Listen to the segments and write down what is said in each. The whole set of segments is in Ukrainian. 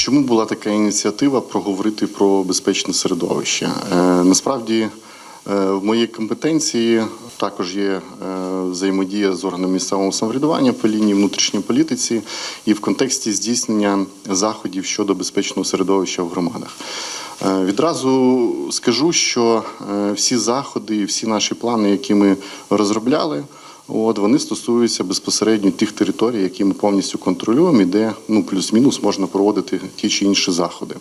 Чому була така ініціатива проговорити про безпечне середовище? Е, Насправді, е, в моїй компетенції також є е, взаємодія з органами місцевого самоврядування по лінії внутрішньої політиці і в контексті здійснення заходів щодо безпечного середовища в громадах. Відразу скажу, що всі заходи всі наші плани, які ми розробляли, От вони стосуються безпосередньо тих територій, які ми повністю контролюємо, і де ну плюс-мінус можна проводити ті чи інші заходи.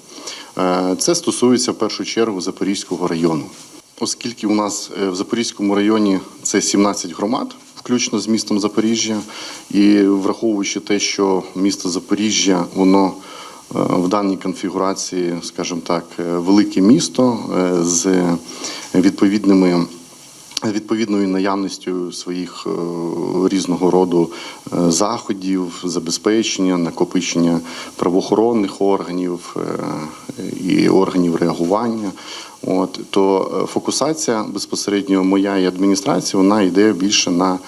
Е, Це стосується в першу чергу Запорізького району, оскільки у нас е, в Запорізькому районі це 17 громад, включно з містом Запоріжжя, і враховуючи те, що місто Запоріжжя, воно е, в даній конфігурації, скажімо так, велике місто з відповідними відповідною наявністю своїх е, різного роду е, заходів, забезпечення, накопичення правоохоронних органів е, і органів реагування. От то фокусація безпосередньо моя і адміністрації вона йде більше на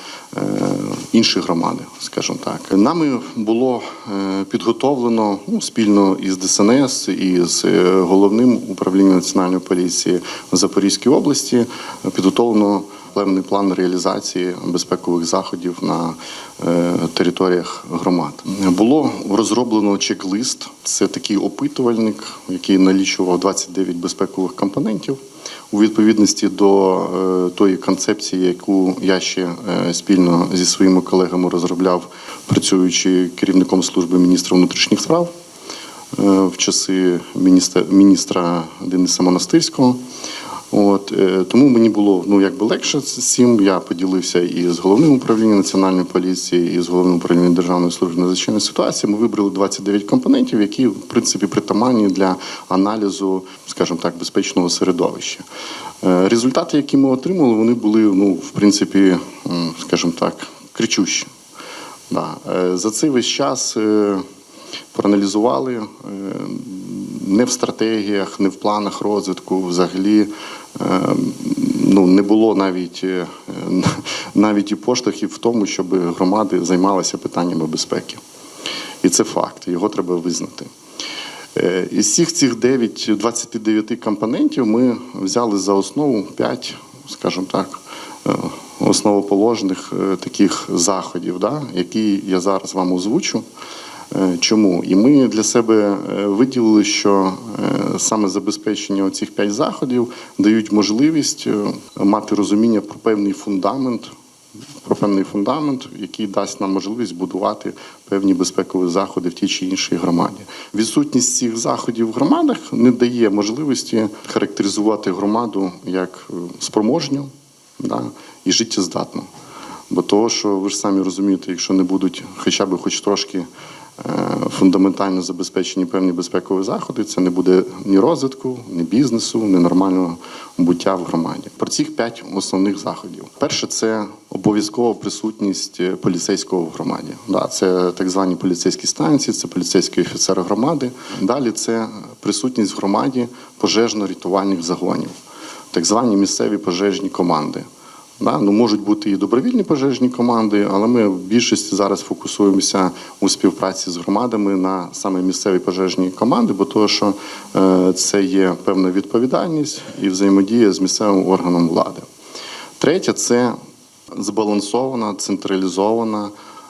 інші громади, скажімо так. Нами було підготовлено ну, спільно із ДСНС і з головним управлінням національної поліції в Запорізькій області. Підготовлено певний план реалізації безпекових заходів на е, територіях громад. Було розроблено чек-лист. Це такий опитувальник, який налічував 29 безпекових компонентів у відповідності до е, тої концепції, яку я ще е, спільно зі своїми колегами розробляв, працюючи керівником служби міністра внутрішніх справ в часи міністра, міністра Дениса Монастирського. От е, тому мені було ну якби легше з цим. Я поділився і з головним управлінням національної поліції, і з головним управлінням державної служби надзвичайної ситуації. Ми вибрали 29 компонентів, які в принципі притаманні для аналізу, скажімо так, безпечного середовища. Е, Результати, які ми отримали, вони були ну в принципі, скажімо так, кричущі. Да. Е, За цей весь час проаналізували не в стратегіях, не в планах розвитку. Взагалі е, ну, не було навіть, е, навіть і поштовхів в тому, щоб громади займалися питаннями безпеки. І це факт, його треба визнати. Е, Із всіх цих 9, 29 компонентів ми взяли за основу 5, скажімо так, е, основоположних таких заходів, да, які я зараз вам озвучу. Е, Чому? І ми для себе е, виділили, що е, саме забезпечення цих п'ять заходів дають можливість мати розуміння про певний фундамент про певний фундамент, який дасть нам можливість будувати певні безпекові заходи в тій чи іншій громаді. Відсутність цих заходів в громадах не дає можливості характеризувати громаду як спроможню да, і життєздатну. Бо того, що ви ж самі розумієте, якщо не будуть хоча б хоч трошки фундаментально забезпечені певні безпекові заходи, це не буде ні розвитку, ні бізнесу, ні нормального буття в громаді. Про цих п'ять основних заходів. Перше це обов'язкова присутність е, поліцейського в громаді. Да, це так звані поліцейські станції, це поліцейський офіцер громади. Далі це присутність в громаді пожежно-рятувальних загонів, так звані місцеві пожежні команди. Да, ну можуть бути і добровільні пожежні команди, але ми в більшості зараз фокусуємося у співпраці з громадами на саме місцеві пожежні команди, бо того, що е, це є певна відповідальність і взаємодія з місцевим органом влади. Третє це збалансована, централізована.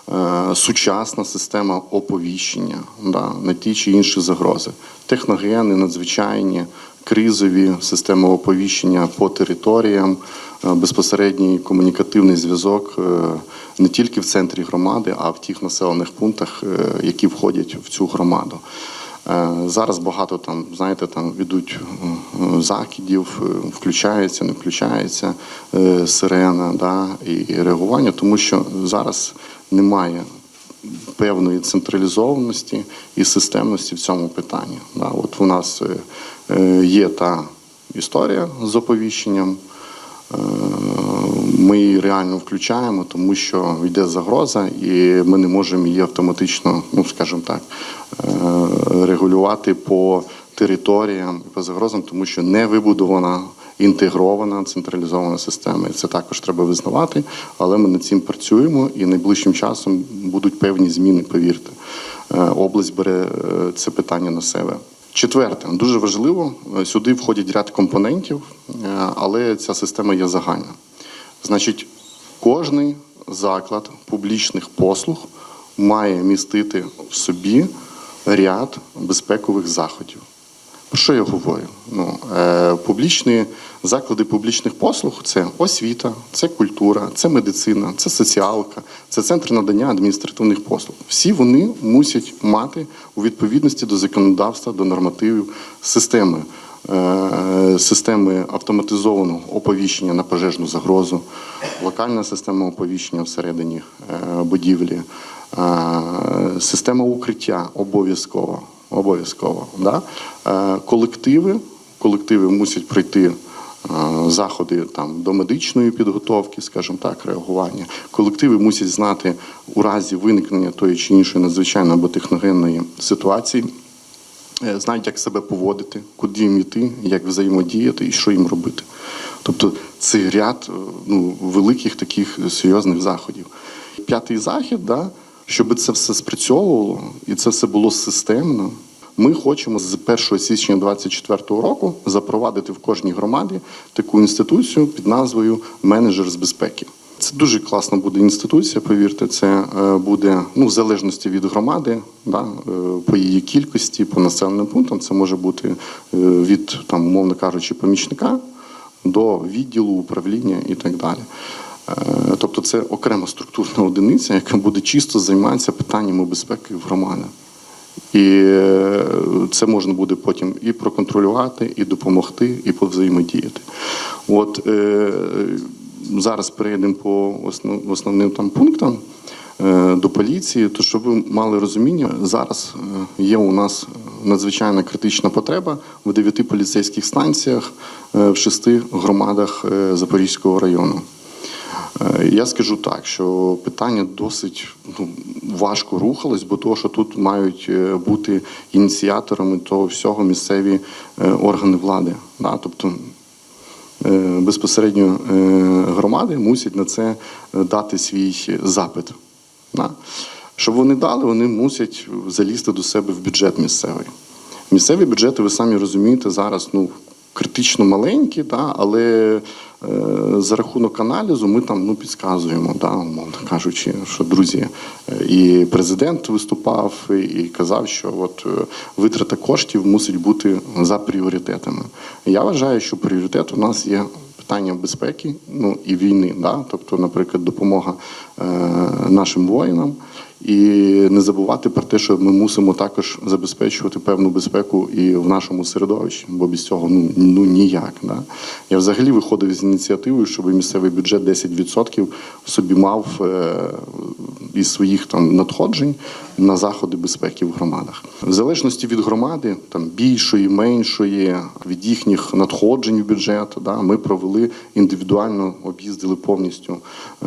е, Сучасна система оповіщення да, на ті чи інші загрози, техногенні, надзвичайні, кризові системи оповіщення по територіям, безпосередній комунікативний зв'язок е, не тільки в центрі громади, а в тих населених пунктах, е, які входять в цю громаду. Е, Зараз багато там, знаєте, там ведуть е, закидів, е, включається, не включається е, сирена, да, і реагування, тому що зараз немає певної централізованості і системності в цьому питанні. Да, от у нас е, е, є та історія з оповіщенням. Е, Ми її реально включаємо, тому що йде загроза, і ми не можемо її автоматично, ну скажімо так, е, регулювати по територіям і по загрозам, тому що не вибудована інтегрована централізована система. І це також треба визнавати, але ми над цим працюємо і найближчим часом будуть певні зміни, повірте. е, область бере це питання на себе. Четверте, дуже важливо, е, сюди входять ряд компонентів, е, але ця система є загальна. Значить, кожний заклад публічних послуг має містити в собі ряд безпекових заходів. Про що я говорю? Ну, е, публічні заклади публічних послуг це освіта, це культура, це медицина, це соціалка, це центр надання адміністративних послуг. Всі вони мусять мати у відповідності до законодавства, до нормативів системи. е, Системи автоматизованого оповіщення на пожежну загрозу, локальна система оповіщення всередині е, будівлі, е, система укриття обов'язково. Обов'язково. Да? Е, Колективи, колективи мусять пройти е, заходи там, до медичної підготовки, скажімо так, реагування. Колективи мусять знати у разі виникнення тої чи іншої надзвичайної або техногенної ситуації, е, знають, як себе поводити, куди їм йти, як взаємодіяти і що їм робити. Тобто це ряд ну, великих таких серйозних заходів. П'ятий захід, да, щоб це все спрацьовувало і це все було системно. Ми хочемо з 1 січня 2024 року запровадити в кожній громаді таку інституцію під назвою менеджер з безпеки. Це дуже класна буде інституція, повірте. Це е, буде ну, в залежності від громади, да, е, по її кількості, по населеним пунктам. Це може бути е, від там, умовно кажучи, помічника до відділу управління і так далі. Е, Тобто це окрема структурна одиниця, яка буде чисто займатися питаннями безпеки в громадах. І е, це можна буде потім і проконтролювати, і допомогти, і повзаємодіяти. От е, зараз перейдемо по основ, основним там пунктам е, до поліції. То щоб ви мали розуміння, зараз е, є у нас надзвичайна критична потреба в дев'яти поліцейських станціях в шести громадах Запорізького району. Е, Я скажу так, що питання досить ну, важко рухалось, бо того, що тут мають е, бути ініціаторами того всього місцеві е, органи влади. Да? Тобто безпосередньо громади мусять на це дати свій запит. Да? Щоб вони дали, вони мусять залізти до себе в бюджет місцевий. Місцеві бюджети, ви самі розумієте, зараз ну, критично маленькі, да, але за рахунок аналізу ми там ну, підказуємо, да, умовно кажучи, що друзі, е, і президент виступав і, і казав, що от е, витрата коштів мусить бути за пріоритетами. Я вважаю, що пріоритет у нас є питання безпеки ну, і війни. Да? Тобто, наприклад, допомога е, нашим воїнам. І не забувати про те, що ми мусимо також забезпечувати певну безпеку і в нашому середовищі, бо без цього ну, ну ніяк. Да? Я взагалі виходив з ініціативою, щоб місцевий бюджет 10% собі мав е, із своїх там надходжень на заходи безпеки в громадах. В залежності від громади, там більшої, меншої, від їхніх надходжень в бюджет, да, ми провели індивідуально, об'їздили повністю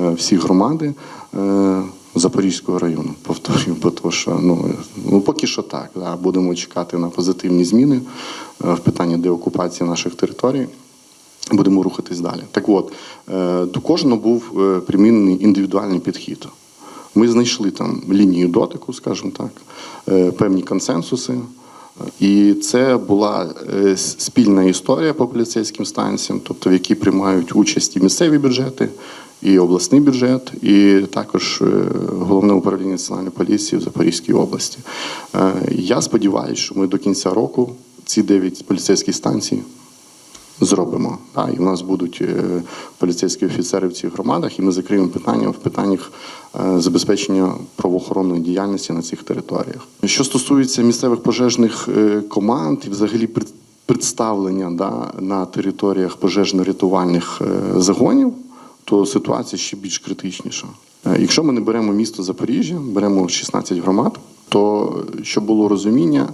е, всі громади. Е, Запорізького району, повторюю, бо то, що ну, ну поки що так. Да, будемо чекати на позитивні зміни е, в питанні деокупації наших територій. Будемо рухатись далі. Так от, е, до кожного був е, примінений індивідуальний підхід. Ми знайшли там лінію дотику, скажімо так, певні консенсуси. І це була спільна історія по поліцейським станціям, тобто в якій приймають участь і місцеві бюджети, і обласний бюджет, і також е, головне управління національної поліції в Запорізькій області. Е, Я сподіваюся, що ми до кінця року ці дев'ять поліцейських станцій зробимо. Да, і в нас будуть е, поліцейські офіцери в цих громадах, і ми закриємо питання в питаннях забезпечення правоохоронної діяльності на цих територіях. Що стосується місцевих пожежних команд і взагалі представлення да, на територіях пожежно-рятувальних загонів, то ситуація ще більш критичніша. Е, Якщо ми не беремо місто Запоріжжя, беремо 16 громад, то щоб було розуміння,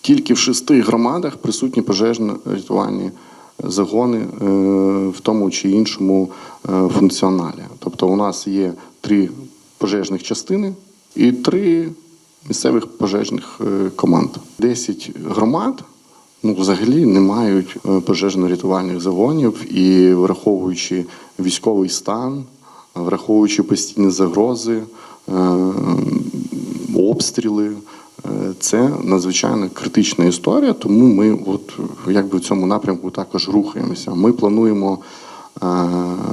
тільки в шести громадах присутні пожежно-рятувальні загони е, в тому чи іншому е, функціоналі. Тобто у нас є три пожежних частини і три місцевих пожежних команд. Десять громад ну, взагалі не мають е, пожежно-рятувальних загонів і враховуючи військовий стан, враховуючи постійні загрози, е, обстріли, Е, Це надзвичайно критична історія, тому ми от якби в цьому напрямку також рухаємося. Ми плануємо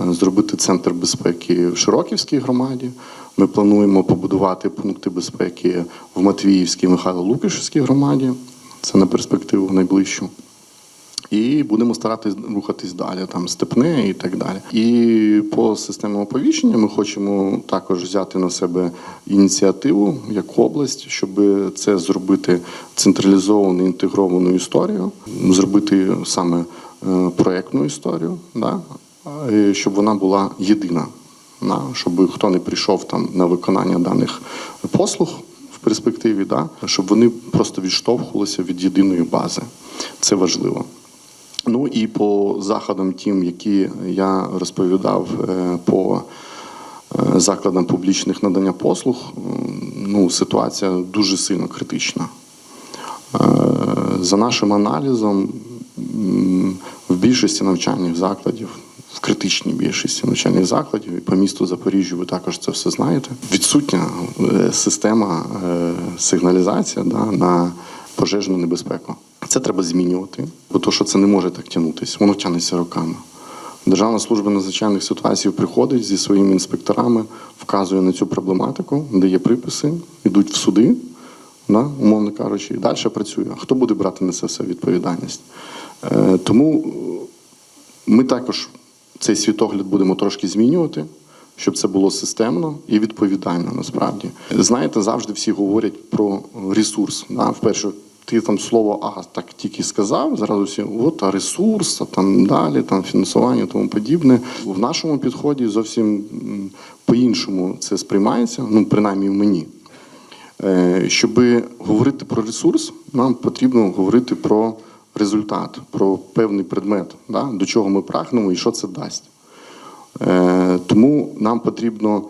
зробити центр безпеки в Широківській громаді. Ми плануємо побудувати пункти безпеки в Матвіївській Михайло Лукашівській громаді. Це на перспективу найближчу. І будемо старатись рухатись далі, там степне і так далі. І по системі оповіщення ми хочемо також взяти на себе ініціативу як область, щоб це зробити централізовану інтегровану історію, зробити саме е, проектну історію, да? щоб вона була єдина. Щоб хто не прийшов там на виконання даних послуг перспективі, да? щоб вони просто відштовхувалися від єдиної бази. Це важливо. Ну і по заходам, тим, які я розповідав е, по е, закладам публічних надання послуг, ну, ситуація дуже сильно критична. Е, За нашим аналізом, в більшості навчальних закладів, в критичній більшості навчальних закладів, і по місту Запоріжжя ви також це все знаєте. Відсутня е, система е, сигналізація да, на пожежну небезпеку. Це треба змінювати, бо то, що це не може так тягнутися, воно тягнеться роками. Державна служба надзвичайних ситуацій приходить зі своїми інспекторами, вказує на цю проблематику, дає приписи, йдуть в суди, да, умовно кажучи, і далі працює. А хто буде брати на це все відповідальність? Е, тому ми також цей світогляд будемо трошки змінювати, щоб це було системно і відповідально насправді. Знаєте, завжди всі говорять про ресурс. Да? Вперше ти там слово А так тільки сказав, зразу всі от а ресурс, а там далі, там фінансування, тому подібне. В нашому підході зовсім по-іншому це сприймається, ну принаймні в мені. Е, Щоб говорити про ресурс, нам потрібно говорити про результат, про певний предмет, да, до чого ми прагнемо і що це дасть. Е, Тому нам потрібно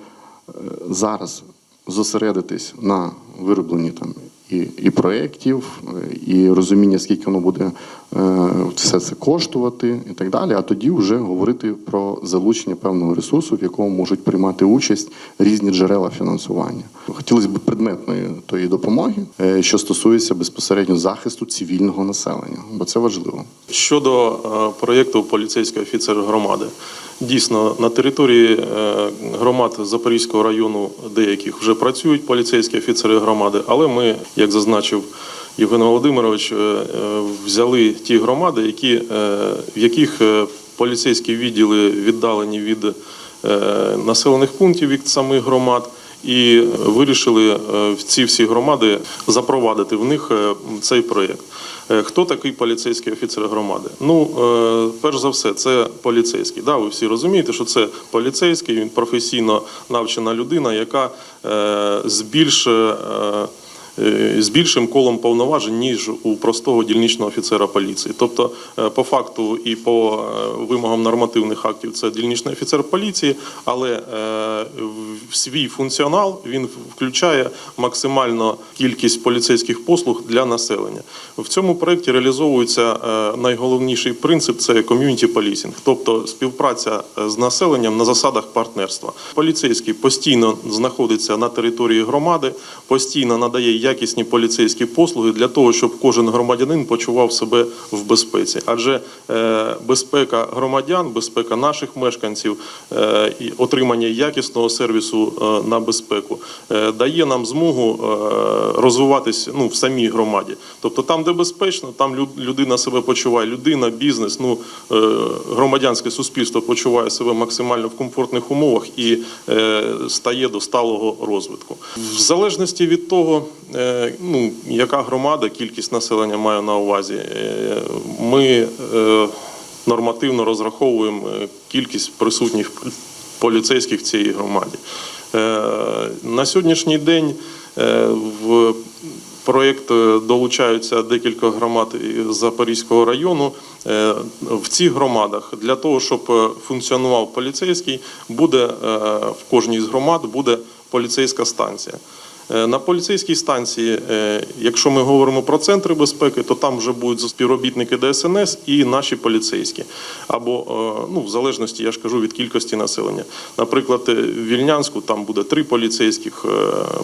е, зараз зосередитись на виробленні там і, і проєктів, і розуміння, скільки воно буде е, все це коштувати, і так далі. А тоді вже говорити про залучення певного ресурсу, в якому можуть приймати участь різні джерела фінансування. Хотілося б предметної тої допомоги, е, що стосується безпосередньо захисту цивільного населення, бо це важливо. Щодо е, проєкту поліцейський офіцер громади, дійсно на території громад Запорізького району деяких вже працюють поліцейські офіцери громади, але ми, як зазначив Євген Володимирович, е, е, взяли ті громади, які, е, в яких поліцейські відділи віддалені від населених пунктів від самих громад. І вирішили в ці всі громади запровадити в них цей проєкт. Хто такий поліцейський офіцер громади? Ну, перш за все, це поліцейський. Да, ви всі розумієте, що це поліцейський, він професійно навчена людина, яка з більш з більшим колом повноважень, ніж у простого дільничного офіцера поліції. Тобто, е, по факту і по е, вимогам нормативних актів це дільничний офіцер поліції, але е, свій функціонал він включає максимальну кількість поліцейських послуг для населення. В цьому проєкті реалізовується е, найголовніший принцип це ком'юніті полісінг, тобто співпраця е, з населенням на засадах партнерства. Поліцейський постійно знаходиться на території громади, постійно надає якісні поліцейські послуги для того, щоб кожен громадянин почував себе в безпеці. Адже е, безпека громадян, безпека наших мешканців е, і отримання якісного сервісу е, на безпеку дає нам змогу розвиватися ну, в самій громаді. Тобто там, де безпечно, там лю- людина себе почуває, людина, бізнес, ну громадянське суспільство почуває себе максимально в комфортних умовах і стає до сталого розвитку. В залежності від того, ну яка громада, кількість населення має на увазі, е, ми е, нормативно розраховуємо е, кількість присутніх поліцейських в цій громаді. Е, На сьогоднішній день е, в проєкт е, долучаються декілька громад Запорізького району. Е, В цих громадах для того, щоб е, функціонував поліцейський, буде е, в кожній з громад буде поліцейська станція. Е, На поліцейській станції, е, якщо ми говоримо про центри безпеки, то там вже будуть співробітники ДСНС і наші поліцейські. Або е, ну, в залежності, я ж кажу, від кількості населення. Наприклад, в Вільнянську там буде три поліцейських,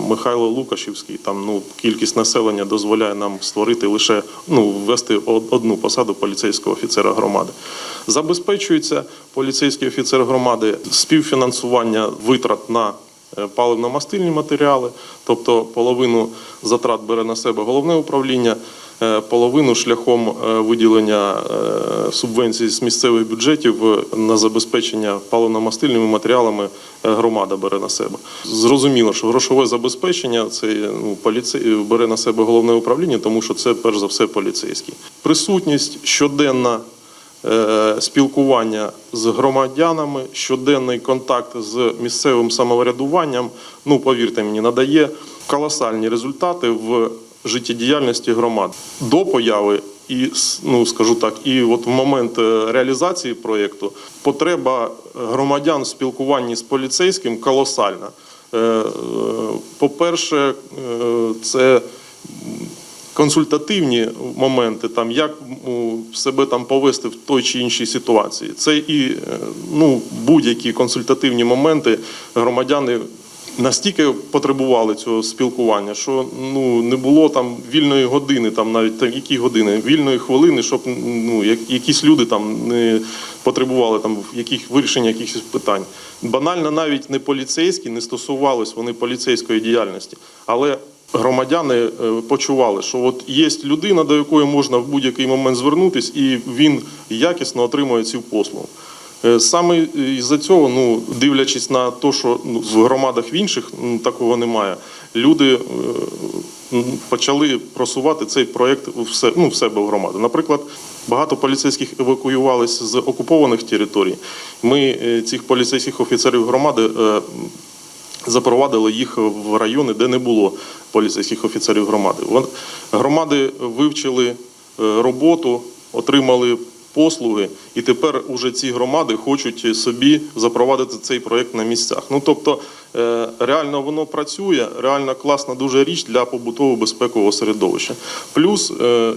Михайло Лукашівський, там ну, кількість населення дозволяє нам створити лише ну, ввести одну посаду поліцейського офіцера громади. Забезпечується поліцейський офіцер громади співфінансування витрат на паливно-мастильні матеріали, тобто половину затрат бере на себе головне управління, е, половину шляхом е, виділення е, субвенцій з місцевих бюджетів е, на забезпечення паливно-мастильними матеріалами е, громада бере на себе. Зрозуміло, що грошове забезпечення це ну, поліцей бере на себе головне управління, тому що це перш за все поліцейський. Присутність щоденна е, спілкування з громадянами, щоденний контакт з місцевим самоврядуванням, ну повірте мені, надає колосальні результати в життєдіяльності громад до появи. І ну скажу так, і от в момент е, реалізації проєкту потреба громадян в спілкуванні з поліцейським колосальна. Е, е, По-перше, е, це консультативні моменти, там як себе там повести в той чи іншій ситуації. Це і е, ну, будь-які консультативні моменти громадяни. Настільки потребували цього спілкування, що ну не було там вільної години, там навіть там, які години, вільної хвилини, щоб ну як- якісь люди там не потребували там яких вирішення якихось питань. Банально навіть не поліцейські, не стосувались вони поліцейської діяльності, але громадяни е, почували, що от є людина, до якої можна в будь-який момент звернутися, і він якісно отримує цю послугу. Е, Саме із-за цього, ну дивлячись на те, що ну, в громадах в інших ну, такого немає, люди е, почали просувати цей проєкт все, ну, в себе в громаду. Наприклад, багато поліцейських евакуювалися з окупованих територій. Ми е, цих поліцейських офіцерів громади е, запровадили їх в райони, де не було поліцейських офіцерів громади. Громади вивчили е, роботу, отримали послуги, і тепер уже ці громади хочуть собі запровадити цей проєкт на місцях. Ну тобто е, реально воно працює, реально класна дуже річ для побутового безпекового середовища. Плюс, е,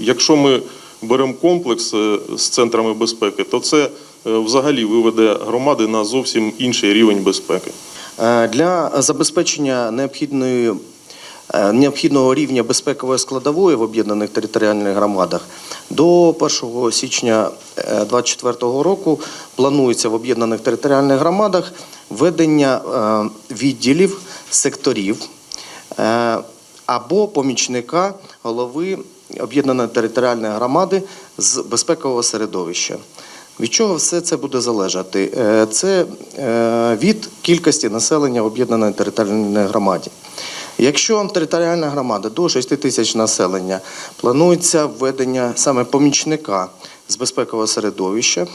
якщо ми беремо комплекс з центрами безпеки, то це взагалі виведе громади на зовсім інший рівень безпеки. Е, Для забезпечення необхідної е, необхідного рівня безпекової складової в об'єднаних територіальних громадах до 1 січня 2024 року планується в об'єднаних територіальних громадах введення е, відділів, секторів е, або помічника голови об'єднаної територіальної громади з безпекового середовища. Від чого все це буде залежати? Е, це е, від кількості населення в об'єднаної територіальної громаді. Якщо територіальна громада до 6 тисяч населення планується введення саме помічника з безпекового середовища.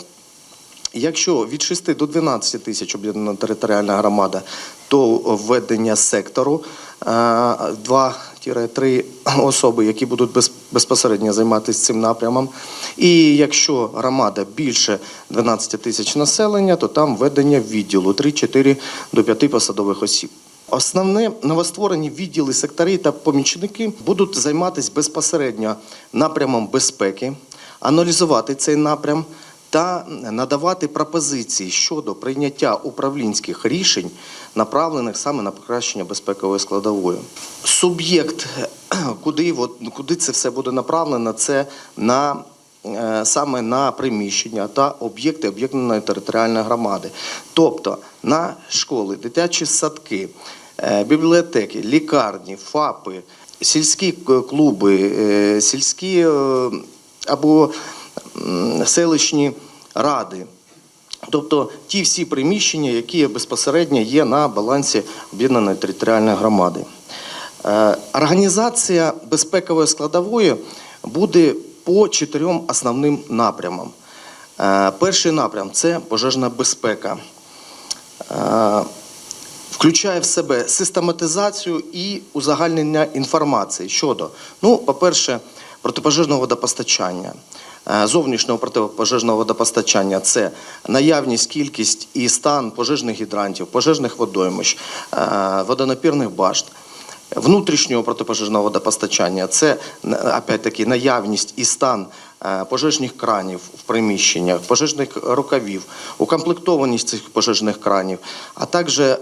Якщо від 6 до 12 тисяч об'єднана територіальна громада, то введення сектору е, 2 три особи, які будуть безпосередньо займатися цим напрямом. І якщо громада більше 12 тисяч населення, то там введення відділу 3-4 до 5 посадових осіб. Основне новостворені відділи сектори та помічники будуть займатися безпосередньо напрямом безпеки, аналізувати цей напрям та надавати пропозиції щодо прийняття управлінських рішень, направлених саме на покращення безпекової складової. Суб'єкт, куди, куди це все буде направлено, це на е, саме на приміщення та об'єкти об'єднаної територіальної громади, тобто на школи, дитячі садки, е, бібліотеки, лікарні, ФАПи, сільські клуби, е, сільські або селищні ради. Тобто ті всі приміщення, які безпосередньо є на балансі об'єднаної територіальної громади. Е, Організація безпекової складової буде по чотирьом основним напрямам. Е, Перший напрям це пожежна безпека. Е, Включає в себе систематизацію і узагальнення інформації щодо, ну, по-перше, протипожежного водопостачання. Зовнішнього протипожежного водопостачання це наявність, кількість і стан пожежних гідрантів, пожежних водоймищ, водонапірних башт. внутрішнього протипожежного водопостачання це опять-таки наявність і стан пожежних кранів в приміщеннях, пожежних рукавів, укомплектованість цих пожежних кранів, а також е,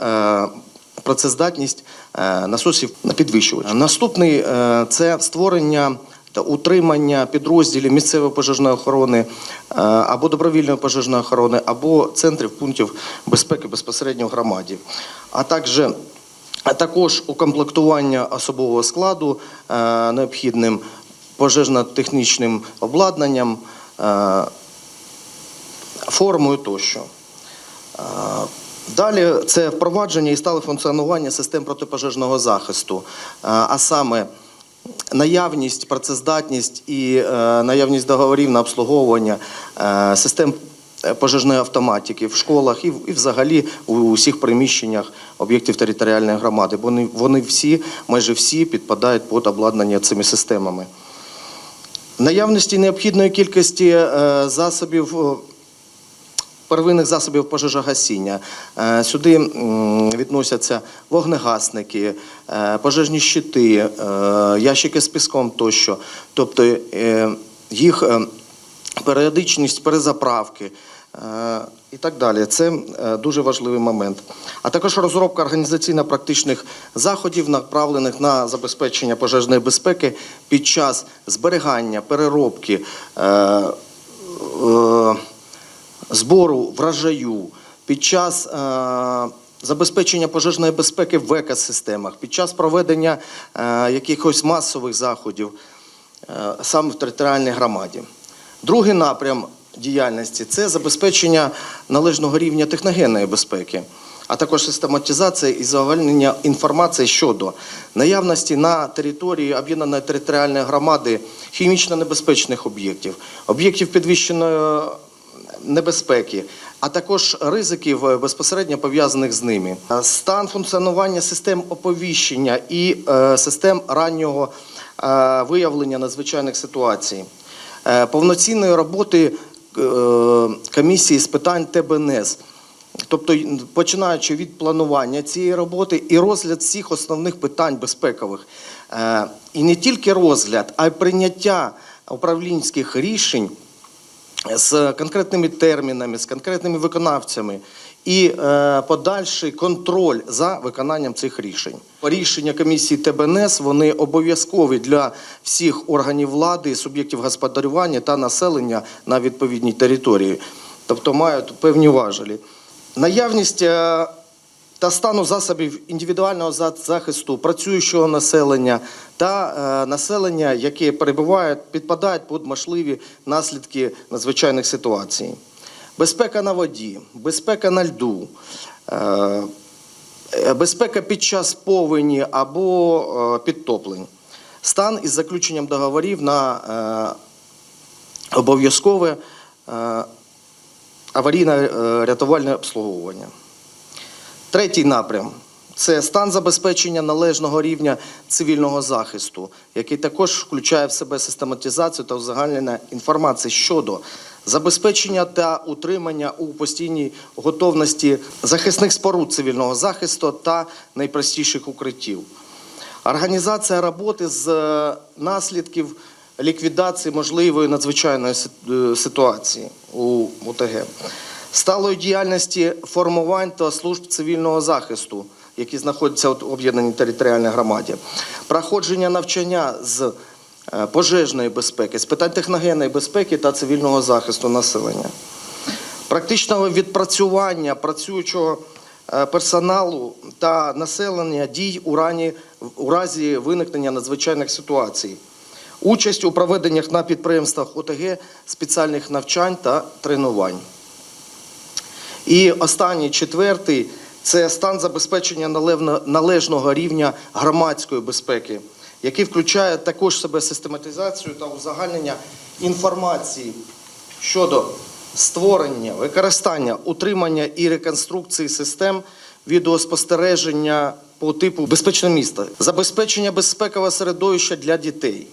працездатність е, насосів на підвищувач. Наступний е, це створення утримання підрозділів місцевої пожежної охорони е, або добровільної пожежної охорони, або центрів пунктів безпеки безпосередньо в громаді, а також також укомплектування особового складу е, необхідним пожежно-технічним обладнанням, е, формою тощо. Далі це впровадження і стале функціонування систем протипожежного захисту, а саме наявність, працездатність і е, наявність договорів на обслуговування е, систем е, пожежної автоматики в школах і, і взагалі у усіх приміщеннях об'єктів територіальної громади. Бо вони, вони всі, майже всі підпадають під обладнання цими системами. Наявності необхідної кількості засобів. Первинних засобів пожежогасіння. Е, Сюди відносяться вогнегасники, е, пожежні щити, е, ящики з піском тощо. Тобто їх періодичність перезаправки і так далі. Це дуже важливий момент. А також розробка організаційно-практичних заходів, направлених на забезпечення пожежної безпеки під час зберігання, переробки. Збору врожаю, під час е, забезпечення пожежної безпеки в екосистемах, під час проведення е, якихось масових заходів е, саме в територіальній громаді. Другий напрям діяльності це забезпечення належного рівня техногенної безпеки. А також систематизація і загальнення інформації щодо наявності на території об'єднаної територіальної громади хімічно небезпечних об'єктів, об'єктів підвищеної небезпеки, а також ризиків е, безпосередньо пов'язаних з ними. Е, Стан функціонування систем оповіщення і е, систем раннього виявлення надзвичайних ситуацій, повноцінної роботи комісії з питань ТБНС. Тобто, починаючи від планування цієї роботи і розгляд всіх основних питань безпекових. І не тільки розгляд, а й прийняття управлінських рішень з конкретними термінами, з конкретними виконавцями і е, подальший контроль за виконанням цих рішень. Рішення комісії ТБНС вони обов'язкові для всіх органів влади, суб'єктів господарювання та населення на відповідній території, тобто мають певні важелі. Наявність е, та стану засобів індивідуального захисту працюючого населення та е, населення, яке перебуває, підпадають під можливі наслідки надзвичайних ситуацій. Безпека на воді, безпека на льду, е, е, безпека під час повені або підтоплень, стан із заключенням договорів на обов'язкове е, аварійно-рятувальне обслуговування. Третій напрям це стан забезпечення належного рівня цивільного захисту, який також включає в себе систематизацію та узагальнення інформації щодо забезпечення та утримання у постійній готовності захисних споруд цивільного захисту та найпростіших укриттів. Організація роботи з е, наслідків ліквідації можливої надзвичайної е, ситуації у ОТГ, сталої діяльності формувань та служб цивільного захисту, які знаходяться в об'єднаній територіальній громаді, проходження навчання з е, пожежної безпеки, з питань техногенної безпеки та цивільного захисту населення. Практичного відпрацювання працюючого е, персоналу та населення дій у, рані, у разі виникнення надзвичайних ситуацій, участь у проведеннях на підприємствах ОТГ спеціальних навчань та тренувань. І останній четвертий це стан забезпечення належного рівня громадської безпеки, який включає також себе систематизацію та узагальнення інформації щодо створення, використання, утримання і реконструкції систем відеоспостереження по типу безпечне місто, забезпечення безпекового середовища для дітей.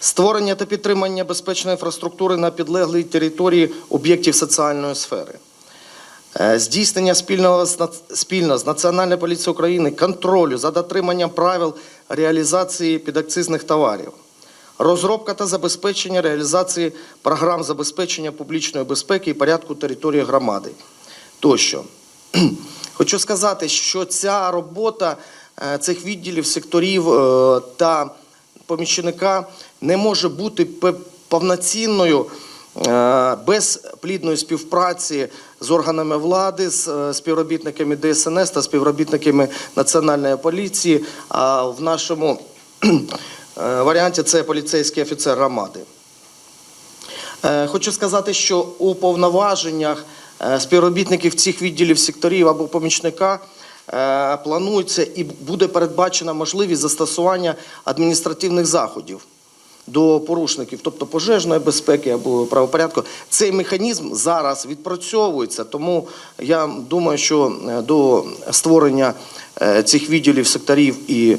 Створення та підтримання безпечної інфраструктури на підлеглій території об'єктів соціальної сфери. Е, Здійснення спільного спільно з Національною поліцією України контролю за дотриманням правил реалізації підакцизних товарів, розробка та забезпечення реалізації програм забезпечення публічної безпеки і порядку території громади тощо. Хочу сказати, що ця робота е, цих відділів, секторів е, та помічника не може бути повноцінною без плідної співпраці з органами влади, з е, співробітниками ДСНС та співробітниками Національної поліції. А в нашому е, варіанті це поліцейський офіцер громади. Е, Хочу сказати, що у повноваженнях е, співробітників цих відділів секторів або помічника е, планується і буде передбачена можливість застосування адміністративних заходів до порушників, тобто пожежної безпеки або правопорядку. Цей механізм зараз відпрацьовується, тому я думаю, що е, до створення е, цих відділів секторів і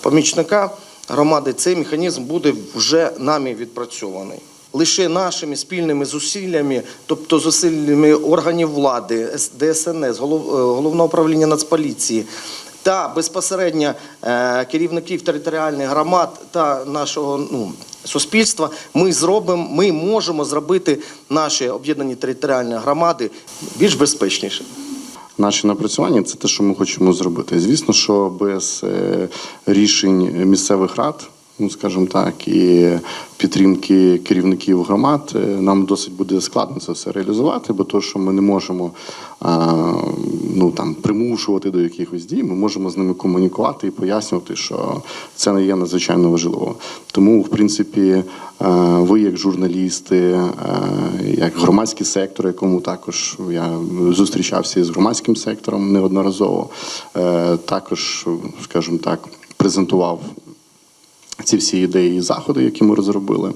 помічника громади цей механізм буде вже нами відпрацьований. Лише нашими спільними зусиллями, тобто зусиллями органів влади, ДСНС, е, головного управління Нацполіції та безпосередньо е, керівників територіальних громад та нашого ну, суспільства, ми зробимо, ми можемо зробити наші об'єднані територіальні громади більш безпечніше. Наші напрацювання це те, що ми хочемо зробити. Звісно, що без е, рішень місцевих рад, ну скажімо так, і підтримки керівників громад, е, нам досить буде складно це все реалізувати, бо то, що ми не можемо ну там примушувати до якихось дій, ми можемо з ними комунікувати і пояснювати, що це не є надзвичайно важливо. Тому, в принципі, е, ви, як журналісти, е, як громадський сектор, якому також я зустрічався із громадським сектором неодноразово, також, скажімо так, презентував ці всі ідеї і заходи, які ми розробили.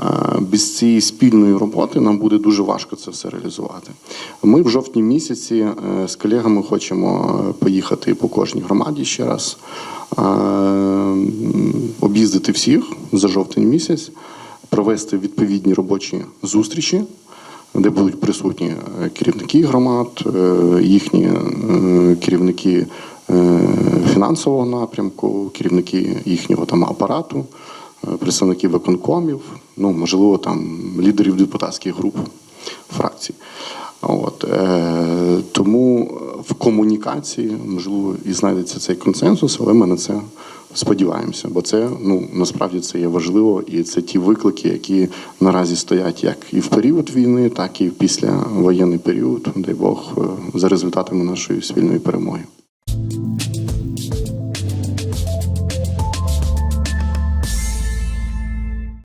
Е, Без цієї спільної роботи нам буде дуже важко це все реалізувати. Ми в жовтні місяці е, з колегами хочемо е, поїхати по кожній громаді ще раз, об'їздити всіх за жовтень місяць, провести відповідні робочі зустрічі, де будуть присутні керівники громад, їхні керівники фінансового напрямку, керівники їхнього там апарату, е, представники виконкомів, ну можливо, там лідерів депутатських груп, фракцій. От, е, тому в комунікації можливо і знайдеться цей консенсус, але ми на це сподіваємося, бо це ну насправді це є важливо, і це ті виклики, які наразі стоять як і в період війни, так і в післявоєнний період, дай Бог, е, за результатами нашої спільної перемоги. Thank you